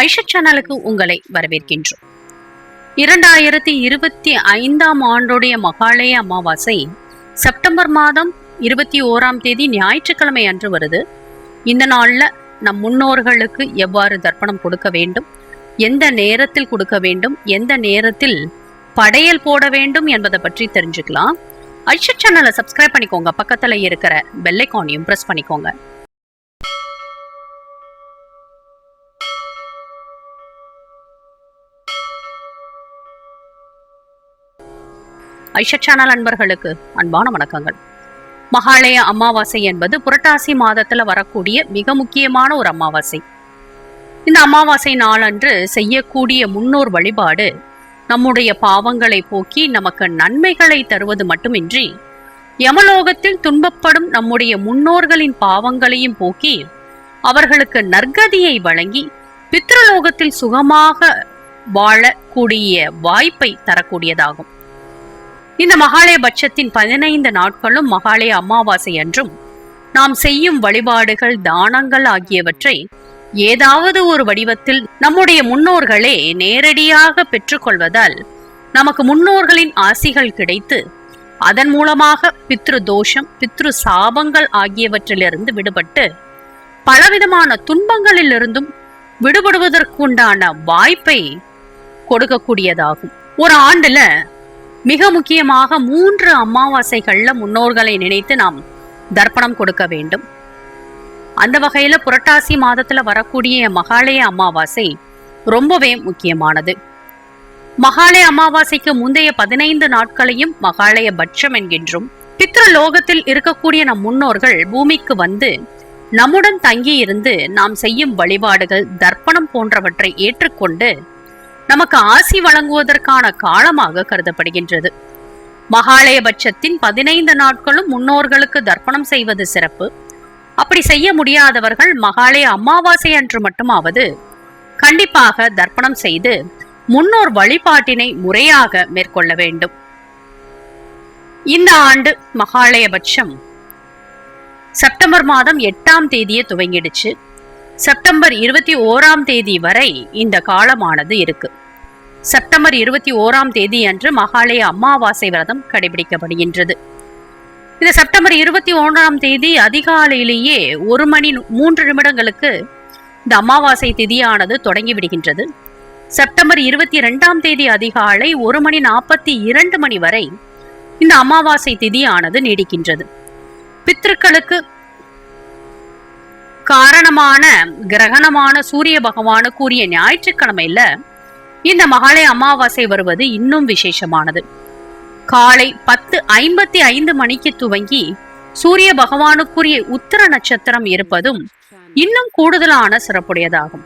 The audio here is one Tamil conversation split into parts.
ஐஷா சேனலுக்கு உங்களை வரவேற்கின்றோம். இரண்டாயிரத்தி இருபத்தி ஐந்தாம் ஆண்டுடைய மகாலய அமாவாசை செப்டம்பர் மாதம் இருபத்தி ஓராம் தேதி ஞாயிற்றுக்கிழமை அன்று வருது. இந்த நாளில் நம் முன்னோர்களுக்கு எவ்வாறு தர்ப்பணம் கொடுக்க வேண்டும் எந்த நேரத்தில் கொடுக்க வேண்டும் எந்த நேரத்தில் படையல் போட வேண்டும் என்பதை பற்றி தெரிஞ்சுக்கலாம். ஐஷா சேனலை சப்ஸ்கிரைப் பண்ணிக்கோங்க. பக்கத்தில் இருக்கிற பெல்லைக்கானையும் ப்ரெஸ் பண்ணிக்கோங்க. ஐஷா சேனல் அன்பர்களுக்கு அன்பான வணக்கங்கள். மகாலய அமாவாசை என்பது புரட்டாசி மாதத்துல வரக்கூடிய மிக முக்கியமான ஒரு அமாவாசை. இந்த அமாவாசை நாளன்று செய்யக்கூடிய முன்னோர் வழிபாடு நம்முடைய பாவங்களை போக்கி நமக்கு நன்மைகளை தருவது மட்டுமின்றி யமலோகத்தில் துன்பப்படும் நம்முடைய முன்னோர்களின் பாவங்களையும் போக்கி அவர்களுக்கு நற்கதியை வழங்கி பித்ருலோகத்தில் சுகமாக வாழக்கூடிய வாய்ப்பை தரக்கூடியதாகும். இந்த மகாலய பட்சத்தின் பதினைந்து நாட்களும் மகாலய அமாவாசை அன்றும் நாம் செய்யும் வழிபாடுகள் தானங்கள் ஆகியவற்றை ஏதாவது ஒரு வடிவத்தில் நம்முடைய முன்னோர்களே நேரடியாக பெற்றுக்கொள்வதால் நமக்கு முன்னோர்களின் ஆசிகள் கிடைத்து அதன் மூலமாக பித்ரு தோஷம் பித்ரு சாபங்கள் ஆகியவற்றிலிருந்து விடுபட்டு பலவிதமான துன்பங்களிலிருந்தும் விடுபடுவதற்குண்டான வாய்ப்பை கொடுக்கக்கூடியதாகும். ஒரு ஆண்டுல மிக முக்கியமாக மூன்று அமாவாசைகள்ல முன்னோர்களை நினைத்து நாம் தர்ப்பணம் கொடுக்க வேண்டும். அந்த வகையில புரட்டாசி மாதத்துல வரக்கூடிய மகாலய அமாவாசை ரொம்பவே முக்கியமானது. மகாலய அமாவாசைக்கு முந்தைய பதினைந்து நாட்களையும் மகாலய பட்சம் என்கின்றும் பித்ரலோகத்தில் இருக்கக்கூடிய நம் முன்னோர்கள் பூமிக்கு வந்து நம்முடன் தங்கி இருந்து நாம் செய்யும் வழிபாடுகள் தர்ப்பணம் போன்றவற்றை ஏற்றுக்கொண்டு நமக்கு ஆசி வழங்குவதற்கான காலமாக கருதப்படுகின்றது. மகாலயபட்சத்தின் பதினைந்து நாட்களும் முன்னோர்களுக்கு தர்ப்பணம் செய்வது சிறப்பு. அப்படி செய்ய முடியாதவர்கள் மகாலய அமாவாசை அன்று மட்டுமாவது கண்டிப்பாக தர்ப்பணம் செய்து முன்னோர் வழிபாட்டினை முறையாக மேற்கொள்ள வேண்டும். இந்த ஆண்டு மகாலயபட்சம் செப்டம்பர் மாதம் எட்டாம் தேதியை துவங்கிடுச்சு. செப்டம்பர் இருபத்தி ஓராம் தேதி வரை இந்த காலமானது இருக்கு. செப்டம்பர் இருபத்தி ஓராம் தேதி அன்று மகாலய அமாவாசை விரதம் கடைபிடிக்கப்படுகின்றது. இந்த செப்டம்பர் இருபத்தி ஒன்றாம் தேதி அதிகாலையிலேயே ஒரு மணி மூன்று நிமிடங்களுக்கு இந்த அமாவாசை திதியானது தொடங்கி விடுகின்றது. செப்டம்பர் இருபத்தி ரெண்டாம் தேதி அதிகாலை ஒரு மணி நாற்பத்தி இரண்டு மணி வரை இந்த அமாவாசை திதியானது நீடிக்கின்றது. பித்ருக்களுக்கு காரணமான கிரகணமான சூரிய பகவானு கூறிய ஞாயிற்றுக்கிழமையில இந்த மகாலய அமாவாசை வருவது இன்னும் விசேஷமானது. காலை பத்து ஐம்பத்தி ஐந்து மணிக்கு துவங்கி சூரிய பகவானுக்குரிய உத்தர நட்சத்திரம் இருப்பதும் இன்னும் கூடுதலான சிறப்புடையதாகும்.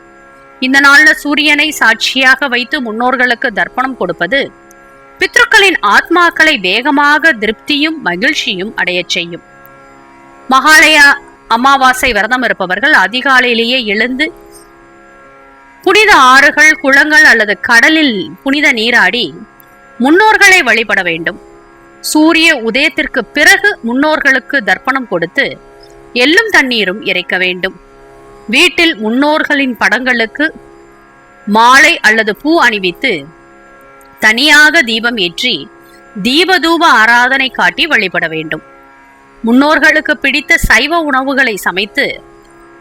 இந்த நாள்ல சூரியனை சாட்சியாக வைத்து முன்னோர்களுக்கு தர்ப்பணம் கொடுப்பது பித்ருக்களின் ஆத்மாக்களை வேகமாக திருப்தியும் மகிழ்ச்சியும் அடையச் செய்யும். மகாலயா அமாவாசை விரதம் இருப்பவர்கள் அதிகாலையிலேயே எழுந்து புனித ஆறுகள் குளங்கள் அல்லது கடலில் புனித நீராடி முன்னோர்களை வழிபட வேண்டும். சூரிய உதயத்திற்கு பிறகு முன்னோர்களுக்கு தர்ப்பணம் கொடுத்து எள்ளும் தண்ணீரும் இறைக்க வேண்டும். வீட்டில் முன்னோர்களின் படங்களுக்கு மாலை அல்லது பூ அணிவித்து தனியாக தீபம் ஏற்றி தீபதூப ஆராதனை காட்டி வழிபட வேண்டும். முன்னோர்களுக்கு பிடித்த சைவ உணவுகளை சமைத்து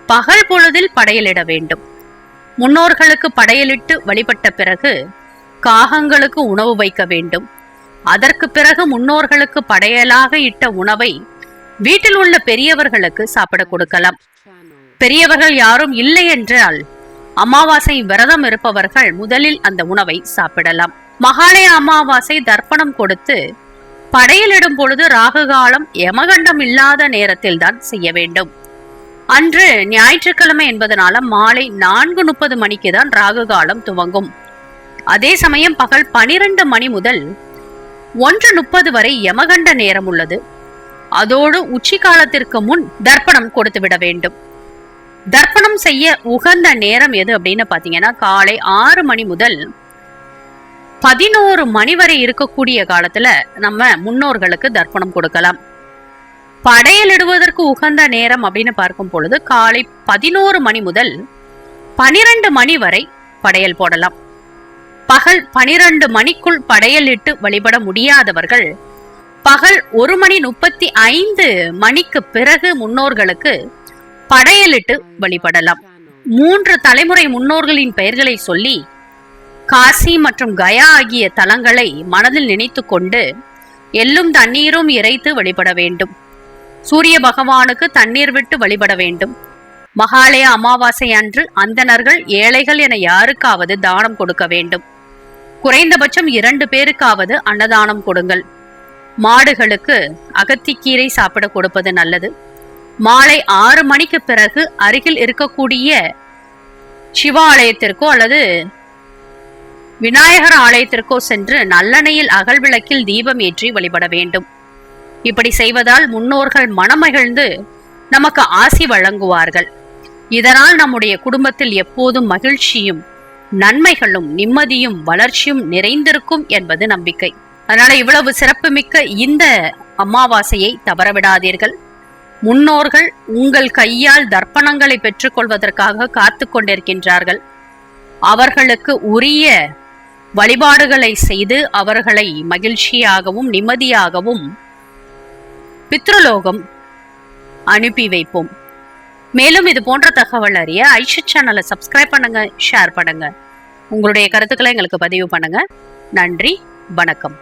பகல் பொழுதில் படையலிட வேண்டும். முன்னோர்களுக்கு படையலிட்டு வழிபட்ட பிறகு காகங்களுக்கு உணவு வைக்க வேண்டும். அதற்கு பிறகு முன்னோர்களுக்கு படையலாக இட்ட உணவை வீட்டில் உள்ள பெரியவர்களுக்கு சாப்பிட கொடுக்கலாம். பெரியவர்கள் யாரும் இல்லை என்றால் அமாவாசை விரதம் இருப்பவர்கள் முதலில் அந்த உணவை சாப்பிடலாம். மகாலய அமாவாசை தர்ப்பணம் கொடுத்து படையலிடும் பொழுது ராகுகாலம் யமகண்டம் இல்லாத நேரத்தில் தான் செய்ய வேண்டும். அன்று ஞாயிற்றுக்கிழமை என்பதனால மாலை நான்கு முப்பது மணிக்கு தான் ராகுகாலம் துவங்கும். அதே சமயம் பகல் பனிரெண்டு மணி முதல் ஒன்று முப்பது வரை யமகண்ட நேரம் உள்ளது. அதோடு உச்சி காலத்திற்கு முன் தர்ப்பணம் கொடுத்து விட வேண்டும். தர்ப்பணம் செய்ய உகந்த நேரம் எது அப்படின்னு பாத்தீங்கன்னா காலை ஆறு மணி முதல் பதினோரு மணி வரை இருக்கக்கூடிய காலத்துல நம்ம முன்னோர்களுக்கு தர்ப்பணம் கொடுக்கலாம். படையலிடுவதற்கு உகந்த நேரம் அப்படின்னு பார்க்கும் பொழுது காலை பதினோரு மணி முதல் பனிரெண்டு மணி வரை படையல் போடலாம். பகல் பனிரெண்டு மணிக்குள் படையலிட்டு வழிபட முடியாதவர்கள் பகல் ஒரு மணி முப்பத்தி ஐந்து மணிக்கு பிறகு முன்னோர்களுக்கு படையலிட்டு வழிபடலாம். மூன்று தலைமுறை முன்னோர்களின் பெயர்களை சொல்லி காசி மற்றும் கயா ஆகிய தலங்களை மனதில் நினைத்து கொண்டு எல்லும் தண்ணீரும் இறைத்து வழிபட வேண்டும். சூரிய பகவானுக்கு தண்ணீர் விட்டு வழிபட வேண்டும். மகாலய அமாவாசை அன்று அந்தணர்கள் ஏழைகள் என யாருக்காவது தானம் கொடுக்க வேண்டும். குறைந்தபட்சம் இரண்டு பேருக்காவது அன்னதானம் கொடுங்கள். மாடுகளுக்கு அகத்திக்கீரை சாப்பிட கொடுப்பது நல்லது. மாலை ஆறு மணிக்கு பிறகு அருகில் இருக்கக்கூடிய சிவாலயத்திற்கோ அல்லது விநாயகர் ஆலயத்திற்கோ சென்று நல்லெண்ணையில் அகல் விளக்கில் தீபம் ஏற்றி வழிபட வேண்டும். இப்படி செய்வதால் முன்னோர்கள் மனமகிழ்ந்து நமக்கு ஆசி வழங்குவார்கள். இதனால் நம்முடைய குடும்பத்தில் எப்போதும் மகிழ்ச்சியும் நன்மைகளும் நிம்மதியும் வளர்ச்சியும் நிறைந்திருக்கும் என்பது நம்பிக்கை. அதனால இவ்வளவு சிறப்புமிக்க இந்த அமாவாசையை தவறவிடாதீர்கள். முன்னோர்கள் உங்கள் கையால் தர்ப்பணங்களை பெற்றுக்கொள்வதற்காக காத்து கொண்டிருக்கின்றார்கள் அவர்களுக்கு உரிய வழிபாடுகளை செய்து அவர்களை மகிழ்ச்சியாகவும் நிம்மதியாகவும் பித்ருலோகம் அனுப்பி வைப்போம். மேலும் இது போன்ற தகவல் அறிய ஐஷத் சேனலை சப்ஸ்கிரைப் பண்ணுங்க ஷேர் பண்ணுங்க. உங்களுடைய கருத்துக்களை எங்களுக்கு பதிவு பண்ணுங்க. நன்றி வணக்கம்.